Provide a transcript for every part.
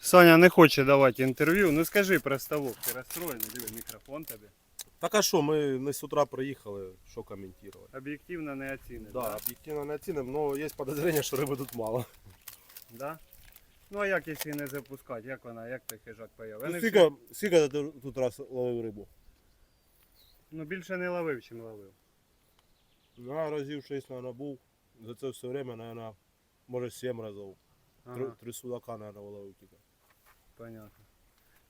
Саня не хоче давати інтерв'ю. Ну скажи про ставок, ти розстроєний, диви, мікрофон тобі. Так а що, ми не з утра приїхали, що коментувати. Об'єктивно не оціниш. Да, об'єктивно не оцінимо, але є підозріння, що риби тут мало. Да? Ну а як якщо не запускати? Як вона, як той хижак появ? Вони всі- Скільки, скільки ти тут раз ловив рибу? Ну більше не ловив, чим ловив. Ну, разів 6, мабуть, був. За це все время, мабуть, може 7 разів. Три, три судака, мабуть, ловив тільки. Понятно.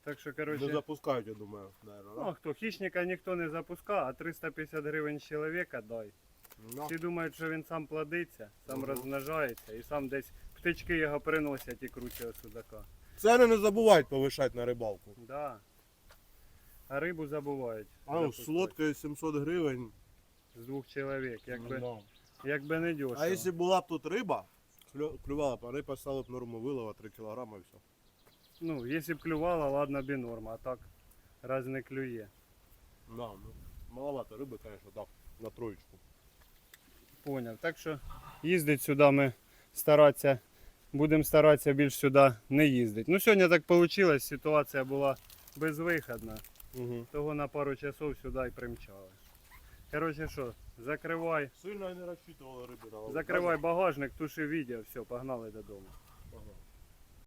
Так що, Не запускають, я думаю, наверное, ну а хто, хищника ніхто не запускає, а 350 гривень чоловіка дай. да? Всі думають, що він сам плодиться, сам Мгм. розмножається і сам десь птички його приносять і крутять судака. Ціни не забувають повишати на рибалку. Да. А рибу забувають. А ну, з запускати. лодкою 700 гривень. З двох чоловік, якби, Да. якби не дешево. А якщо була б тут риба, клю- клювала б, а риба стала б норму вилова 3 кг і все. Ну, якщо б клювала, ладно бі норма, а так раз не клює. Да, ну, маловато риби, звісно, так, на троєчку. Поняв. Так що їздить сюди ми старатися, будемо старатися більш сюди не їздити. Ну сьогодні так вийшло, ситуація була безвиходна. Угу. Того на пару часов сюди і примчали. Коротше що, закривай, Сильно і не розчитували риби на лову. закривай багажник, туши відео, все, погнали додому. Ага.